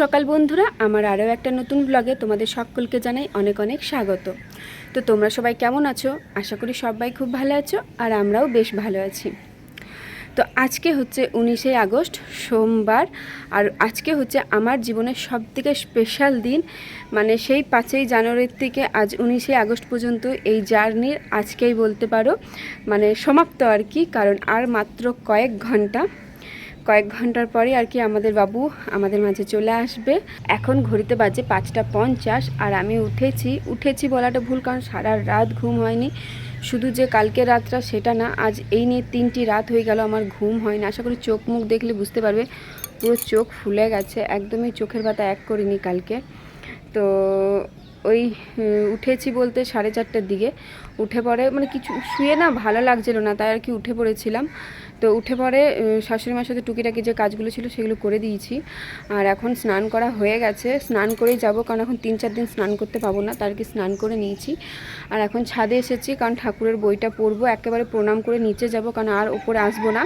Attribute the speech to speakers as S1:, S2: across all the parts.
S1: সকাল বন্ধুরা, আমার আরও একটা নতুন ব্লগে তোমাদের সকলকে জানাই অনেক অনেক স্বাগত। তো তোমরা সবাই কেমন আছো? আশা করি সবাই খুব ভালো আছো আর আমরাও বেশ ভালো আছি। তো আজকে হচ্ছে উনিশে আগস্ট, সোমবার, আর আজকে হচ্ছে আমার জীবনের সব থেকে স্পেশাল দিন। মানে সেই পাঁচই জানুয়ারির থেকে আজ উনিশে আগস্ট পর্যন্ত এই জার্নির আজকেই বলতে পারো মানে সমাপ্ত আর কি, কারণ আর মাত্র কয়েক ঘণ্টা কয়েক ঘণ্টার পরে আর কি আমাদের বাবু আমাদের মাঝে চলে আসবে। এখন ঘড়িতে বাজে পাঁচটা পঞ্চাশ আর আমি উঠেছি। উঠেছি বলাটা ভুল কারণ সারা রাত ঘুম হয়নি। শুধু যে কালকে রাতটা সেটা না, আজ এই নিয়ে তিনটি রাত হয়ে গেল আমার ঘুম হয়নি। আশা করি চোখ মুখ দেখলে বুঝতে পারবে, পুরো চোখ ফুলে গেছে। একদমই চোখের পাতা এক করিনি কালকে। তো ওই উঠেছি বলতে সাড়ে চারটের দিকে। উঠে পড়ে মানে কিছু শুয়ে না ভালো লাগছিল না, তাই আর কি উঠে পড়েছিলাম। তো উঠে পরে উম, শাশুড়ি মার সাথে টুকিটাকি যে কাজগুলো ছিল সেগুলো করে দিয়েছি। আর এখন স্নান করা হয়ে গেছে। স্নান করেই যাব কারণ এখন তিন চার দিন স্নান করতে পাবো না তার কি স্নান করে নিয়েছি। আর এখন ছাদে এসেছি কারণ ঠাকুরের বইটা পড়ব একেবারে প্রণাম করে নিচে যাব কারণ আর ওপরে আসব না।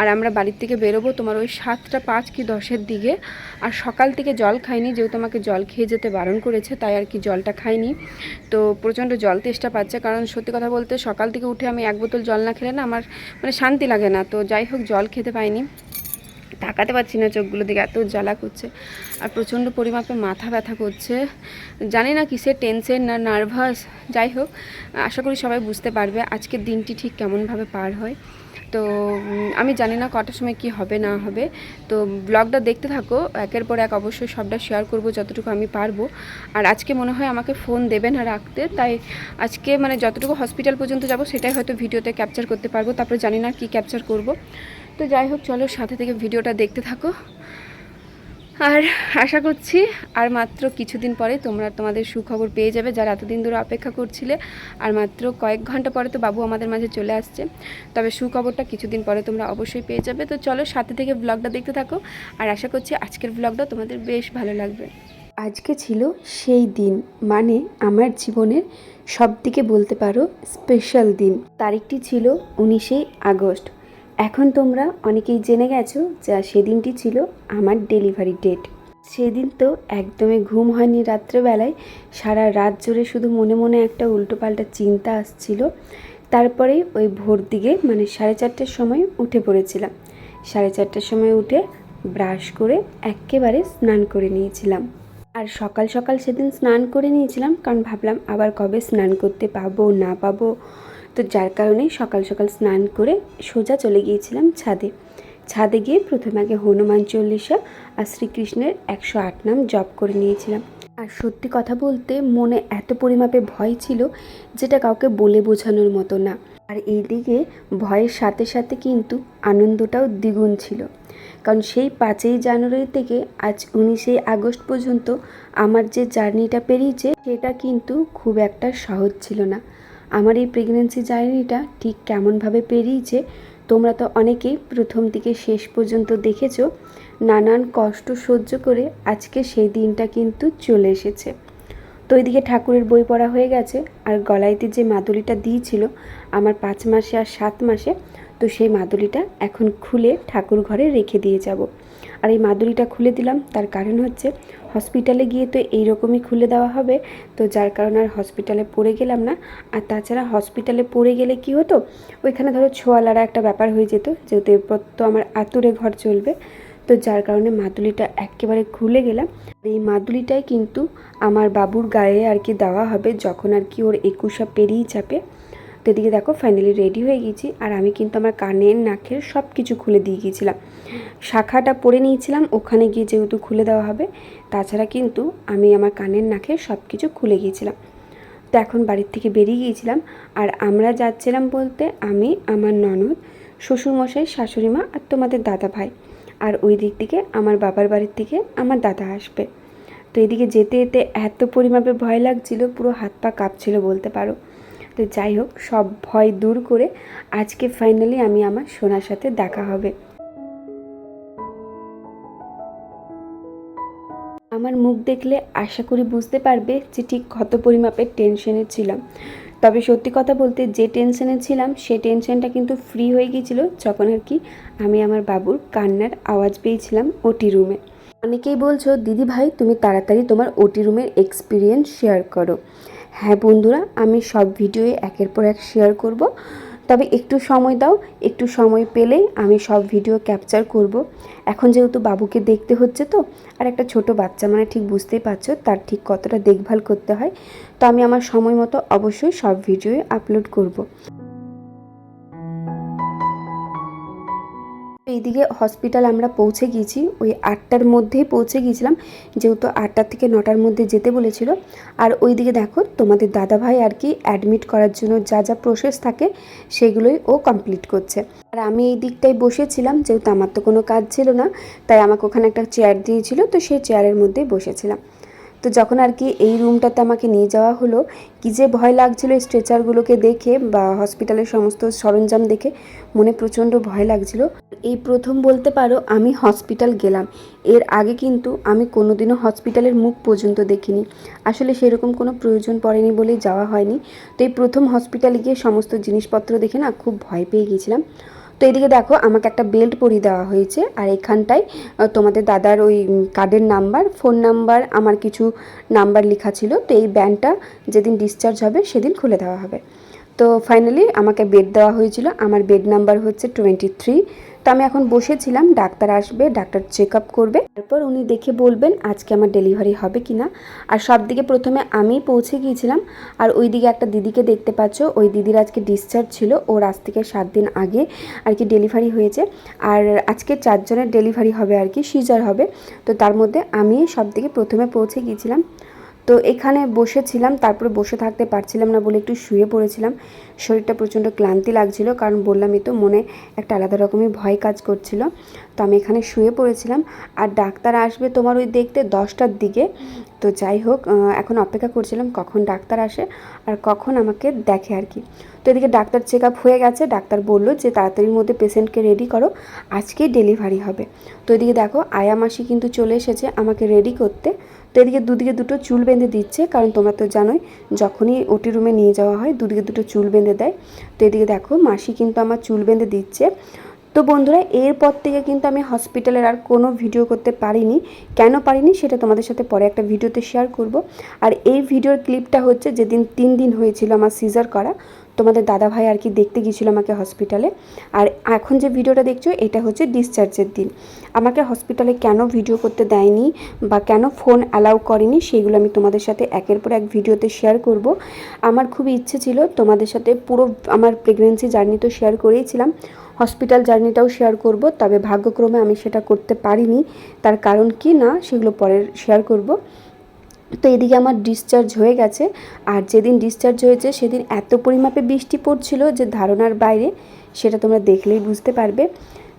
S1: আর আমরা বাড়ির থেকে বেরোবো তোমার ওই সাতটা পাঁচ কি দশের দিকে। আর সকাল থেকে জল খাইনি যেহেতু আমাকে জল খেয়ে যেতে বারণ করেছে তাই আর কি জলটা খাইনি। তো প্রচণ্ড জল তেষ্টা পাচ্ছে কারণ সত্যি কথা বলতে সকাল থেকে উঠে আমি এক বোতল জল না খেলে না আমার মানে শান্তি লাগে না। তো যাই হোক, জল খেতে পাইনি। তাকাতে পারছি না, চোখগুলো দিকে এত জ্বালা করছে। আর প্রচণ্ড পরিমাপে মাথা ব্যথা করছে। জানি না কিসের টেনশন না নার্ভাস। যাই হোক, আশা করি সবাই বুঝতে পারবে আজকের দিনটি ঠিক কেমনভাবে পার হয়। তো আমি জানি না কটার সময় কি হবে, না হবে। তো ব্লগটা দেখতে থাকো, একের পর এক অবশ্যই সবটা শেয়ার করব যতটুকু আমি পারব। আর আজকে মনে হয় আমাকে ফোন দেবে না রাখতে, তাই আজকে মানে যতটুকু হসপিটাল পর্যন্ত যাব, সেটাই হয়তো ভিডিওতে ক্যাপচার করতে পারব। তারপরে জানি না কি ক্যাপচার করব। তো যাই হোক, চলো সাথে থেকে ভিডিওটা দেখতে থাকো। আর আশা করছি আর মাত্র কিছুদিন পরে তোমরা তোমাদের সুখবর পেয়ে যাবে যারা এতদিন ধরে অপেক্ষা করছিলে। আর মাত্র কয়েক ঘণ্টা পরে তো বাবু আমাদের মাঝে চলে আসছে। তবে সুখবরটা কিছুদিন পরে তোমরা অবশ্যই পেয়ে যাবে। তো চলো সাথে থেকে ব্লগটা দেখতে থাকো। আর আশা করছি আজকের ব্লগটা তোমাদের বেশ ভালো লাগবে। আজকে ছিল সেই দিন মানে আমার জীবনের সব দিকে বলতে পারো স্পেশাল দিন। তারিখটি ছিল উনিশে আগস্ট। এখন তোমরা অনেকেই জেনে গেছো যা সেদিনটি ছিল আমার ডেলিভারি ডেট। সেদিন তো একদমই ঘুম হয়নি রাত্রেবেলায়। সারা রাত জুড়ে শুধু মনে মনে একটা উল্টোপাল্টা চিন্তা আসছিল। তারপরে ওই ভোর দিকে মানে সাড়ে চারটের সময় উঠে পড়েছিলাম। সাড়ে চারটের সময় উঠে ব্রাশ করে একেবারে স্নান করে নিয়েছিলাম। আর সকাল সকাল সেদিন স্নান করে নিয়েছিলাম, কারণ ভাবলাম আবার কবে স্নান করতে পাবো, না পাবো তো যার কারণে সকাল সকাল স্নান করে সোজা চলে গিয়েছিলাম ছাদে। ছাদে গিয়ে প্রথমে আগে হনুমান চল্লিশা আর শ্রীকৃষ্ণের একশো আট নাম জপ করে নিয়েছিলাম। আর সত্যি কথা বলতে মনে এত পরিমাপে ভয় ছিল যেটা কাউকে বলে বোঝানোর মতো না। আর এইদিকে ভয়ের সাথে সাথে কিন্তু আনন্দটাও দ্বিগুণ ছিল। কারণ সেই পাঁচই জানুয়ারি থেকে আজ উনিশে আগস্ট পর্যন্ত আমার যে জার্নিটা পেরিয়েছে সেটা কিন্তু খুব একটা সহজ ছিল না। আমার এই প্রেগনেন্সি জার্নিটা ঠিক কেমনভাবে পেরিয়েছে, তোমরা তো অনেকেই প্রথম থেকে শেষ পর্যন্ত দেখেছ, নানান কষ্ট সহ্য করে আজকে সেই দিনটা কিন্তু চলে এসেছে। তো ওইদিকে ঠাকুরের বই পড়া হয়ে গেছে, আর গলাইতে যে মাদুলিটা দিয়েছিল, আমার পাঁচ মাসে আর সাত মাসে তো সেই মাদুলিটা এখন খুলে ঠাকুর ঘরে রেখে দিয়ে যাব। আর এই মাদুলিটা খুলে দিলাম, তার কারণ হচ্ছে হসপিটালে গিয়ে তো এইরকমই খুলে দেওয়া হবে, তো যার কারণে আর হসপিটালে পড়ে গেলাম না। আর তাছাড়া হসপিটালে পড়ে গেলে কি হতো, ওইখানে ধরো ছোঁয়ালারা একটা ব্যাপার হয়ে যেত, যেহেতু এরপর তো আমার আতুরে ঘর চলবে, তো যার কারণে মাদুলিটা একেবারে খুলে গেলাম। এই মাদুলিটাই কিন্তু আমার বাবুর গায়ে আর কি দেওয়া হবে, যখন আর কি ওর একুশা পেরিয়ে যাবে। তো এদিকে দেখো ফাইনালি রেডি হয়ে গেছি আর আমি কিন্তু আমার কানের, নাকের সব কিছু খুলে দিয়ে গিয়েছিলাম। শাখাটা পরে নিয়েছিলাম, ওখানে গিয়ে যেহেতু খুলে দেওয়া হবে, তাছাড়া কিন্তু আমি আমার কানের, নাকের সব কিছু খুলে গিয়েছিলাম। তো এখন বাড়ির থেকে বেরিয়ে গিয়েছিলাম, আর আমরা যাচ্ছিলাম বলতে আমি, আমার ননদ, শ্বশুরমশাই শাশুড়ি মা আর তোমাদের দাদা ভাই। আর ওই দিক থেকে আমার বাবার বাড়ির থেকে আমার দাদা আসবে। তো এদিকে যেতে যেতে এত পরিমাপে ভয় লাগছিল, পুরো হাত পা কাঁপছিল বলতে পারো। তো যাই হোক, সব ভয় দূর করে আজকে ফাইনালি আমি আমার সোনার সাথে দেখা হবে। আমার মুখ দেখলে আশা করি বুঝতে পারবে যে ঠিক কত পরিমাপের টেনশনে ছিলাম। তবে সত্যি কথা বলতে যে টেনশনে ছিলাম, সে টেনশনটা কিন্তু ফ্রি হয়ে গিয়েছিল যখন আর কি আমি আমার বাবুর কান্নার আওয়াজ পেয়েছিলাম ওটি রুমে অনেকেই বলছো, দিদি ভাই, তুমি তাড়াতাড়ি তোমার ওটি রুমের এক্সপিরিয়েন্স শেয়ার করো। হ্যাঁ বন্ধুরা, আমি সব ভিডিও একের পর এক শেয়ার করব। তবে একটু সময় দাও, একটু সময় পেলেই আমি সব ভিডিও ক্যাপচার করব। এখন যেহেতু বাবুকে দেখতে হচ্ছে তো, আর একটা ছোট বাচ্চা মানে ঠিক বুঝতেই পারছ, তার ঠিক কতটা দেখভাল করতে হয়, তো আমি আমার সময় মতো অবশ্যই সব ভিডিও আপলোড করব। এইদিকে হসপিটাল আমরা পৌঁছে গিয়েছি। ওই আটটার মধ্যেই পৌঁছে গিয়েছিলাম। যেহেতু আটটার থেকে নটার মধ্যে যেতে বলেছিল। আর ওই দিকে দেখো, তোমাদের দাদা ভাই আর কি অ্যাডমিট করার জন্য যা যা প্রসেস থাকে, সেগুলোই ও কমপ্লিট করছে। আর আমি এই দিকটায় বসেছিলাম, যেহেতু আমার তো কোনো কাজ ছিল না, তাই আমাকে ওখানে একটা চেয়ার দিয়েছিল, তো সেই চেয়ারের মধ্যেই বসেছিলাম। তো যখন আর কি এই রুমটাতে আমাকে নিয়ে যাওয়া হলো, কি যে ভয় লাগছিল স্ট্রেচারগুলোকে দেখে বা হসপিটালের সমস্ত সরঞ্জাম দেখে, মনে প্রচণ্ড ভয় লাগছিল। এই প্রথম বলতে পারো, আমি হসপিটাল গেলাম। এর আগে কিন্তু আমি কোনোদিনও হসপিটালের মুখ পর্যন্ত দেখিনি। আসলে সেরকম কোনো প্রয়োজন পড়েনি বলেই যাওয়া হয়নি। তো এই প্রথম হসপিটালে গিয়ে সমস্ত জিনিসপত্র দেখে না খুব ভয় পেয়ে গিয়েছিলাম। তো এদিকে দেখো, আমাকে একটা বেল্ট পরিয়ে দেওয়া হয়েছে। আর এখানটায় তোমাদের দাদার ওই কার্ডের নাম্বার ফোন নাম্বার আমার কিছু নাম্বার লেখা ছিল। তো এই ব্যান্ডটা যেদিন ডিসচার্জ হবে, সেদিন খুলে দেওয়া হবে। তো ফাইনালি আমাকে বেড দেওয়া হয়েছিল। আমার বেড নাম্বার হচ্ছে টোয়েন্টি থ্রি তো আমি এখন বসেছিলাম, ডাক্তার আসবে, ডাক্তার চেক আপ করবে। তারপর উনি দেখে বলবেন আজকে আমার ডেলিভারি হবে কি না আর সব দিকে প্রথমে আমি পৌঁছে গিয়েছিলাম। আর ওই দিকে একটা দিদিকে দেখতে পাচ্ছ, ওই দিদির আজকে ডিসচার্জ ছিল। ওর আজ থেকে সাত দিন আগে আর কি ডেলিভারি হয়েছে। আর আজকে চারজনের ডেলিভারি হবে আর কি, সিজার হবে। তো তার মধ্যে আমি সব দিকে প্রথমে পৌঁছে গিয়েছিলাম। তো এখানে বসেছিলাম, তারপরে বসে থাকতে পারছিলাম না বলে একটু শুয়ে পড়েছিলাম। শরীরটা প্রচণ্ড ক্লান্তি লাগছিল, কারণ বললামই তো, মনে একটা আলাদা রকমের ভয় কাজ করছিল। তো আমি এখানে শুয়ে পড়েছিলাম, আর ডাক্তার আসবে তোমার ওই দেখতে দশটার দিকে। তো যাই হোক এখন অপেক্ষা করছিলাম কখন ডাক্তার আসে আর কখন আমাকে দেখে আর কি। তো এদিকে ডাক্তার চেক আপ হয়ে গেছে, ডাক্তার বলল যে তাড়াতাড়ির মধ্যে পেশেন্টকে রেডি করো, আজকেই ডেলিভারি হবে। তো এদিকে দেখো, আয়া মাসি কিন্তু চলে এসেছে আমাকে রেডি করতে। তো এদিকে দুদিকে দুটো চুল বেঁধে দিচ্ছে, কারণ তোমরা তো জানোই যখনই ওটি রুমে নিয়ে যাওয়া হয় দুদিকে দুটো চুল বেঁধে দেয়। তো এদিকে দেখো, মাসি কিন্তু আমার চুল বেঁধে দিচ্ছে। তো বন্ধুরা, এরপর থেকে কিন্তু আমি হসপিটালের আর কোনো ভিডিও করতে পারিনি। কেন পারিনি সেটা তোমাদের সাথে পরে একটা ভিডিওতে শেয়ার করব। আর এই ভিডিওর ক্লিপটা হচ্ছে যেদিন তিন দিন হয়েছিল আমার সিজার করা। তোমাদের দাদা ভাই আর কি দেখতে গিয়েছিল আমাকে হসপিটালে আর এখন যে ভিডিওটা দেখছ, এটা হচ্ছে ডিসচার্জের দিন। আমাকে হসপিটালে কেন ভিডিও করতে দেয়নি বা কেন ফোন অ্যালাউ করেনি সেইগুলো আমি তোমাদের সাথে একের পর এক ভিডিওতে শেয়ার করব। আমার খুবই ইচ্ছে ছিল তোমাদের সাথে পুরো আমার প্রেগনেন্সি জার্নি তো শেয়ার করেইছিলাম হসপিটাল জার্নিটাও শেয়ার করব, তবে ভাগ্যক্রমে আমি সেটা করতে পারিনি। তার কারণ কি না, সেগুলো পরে শেয়ার করব। তো এদিকে আমার ডিসচার্জ হয়ে গেছে। আর যেদিন ডিসচার্জ হয়েছে, সেদিন এত পরিমাপে বৃষ্টি পড়ছিল যে ধারণার বাইরে, সেটা তোমরা দেখলেই বুঝতে পারবে।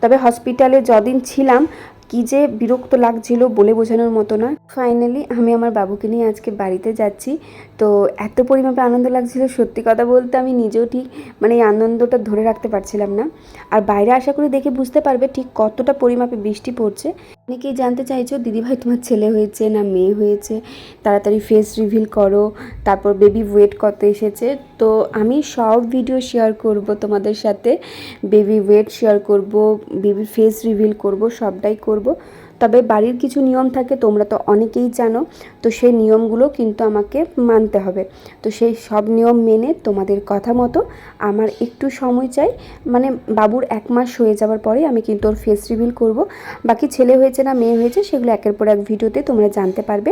S1: তবে হসপিটালে যদিন ছিলাম, কি যে বিরক্ত লাগছিল বলে বোঝানোর মতো না ফাইনালি আমি আমার বাবুকে নিয়ে আজকে বাড়িতে যাচ্ছি। তো এত পরিমাপে আনন্দ লাগছিল, সত্যি কথা বলতে আমি নিজেও ঠিক মানে এই আনন্দটা ধরে রাখতে পারছিলাম না। আর বাইরে আশা করি দেখে বুঝতে পারবে ঠিক কতটা পরিমাপে বৃষ্টি পড়ছে। অনেকেই জানতে চাইছো? দিদিভাই তোমার ছেলে হয়েছে না মেয়ে হয়েছে? তাড়াতাড়ি ফেস রিভিল করো। তারপর বেবি ওয়েট কত এসেছে? তো আমি সব ভিডিও শেয়ার করব তোমাদের সাথে। বেবি ওয়েট শেয়ার করব বেবি ফেস রিভিল করব, সবটাই করব। তবে বাড়ির কিছু নিয়ম থাকে, তোমরা তো অনেকেই জানো। তো সেই নিয়মগুলো কিন্তু আমাকে মানতে হবে। তো সেই সব নিয়ম মেনে তোমাদের কথা মতো আমার একটু সময় চাই। মানে বাবুর এক মাস হয়ে যাওয়ার পরে আমি কিন্তু ওর ফেস রিভিল করব। বাকি ছেলে হয়েছে না মেয়ে হয়েছে, সেগুলো একের পর এক ভিডিওতে তোমরা জানতে পারবে।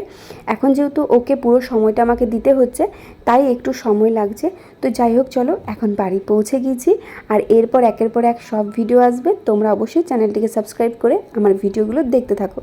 S1: এখন যেহেতু ওকে পুরো সময়টা আমাকে দিতে হচ্ছে, তাই একটু সময় লাগছে। তো যাই হোক, চলো এখন বাড়ি পৌঁছে গিয়েছি আর এরপর একের পর এক সব ভিডিও আসবে। তোমরা অবশ্যই চ্যানেলটিকে সাবস্ক্রাইব করে আমার ভিডিওগুলো দেখতে থাকো।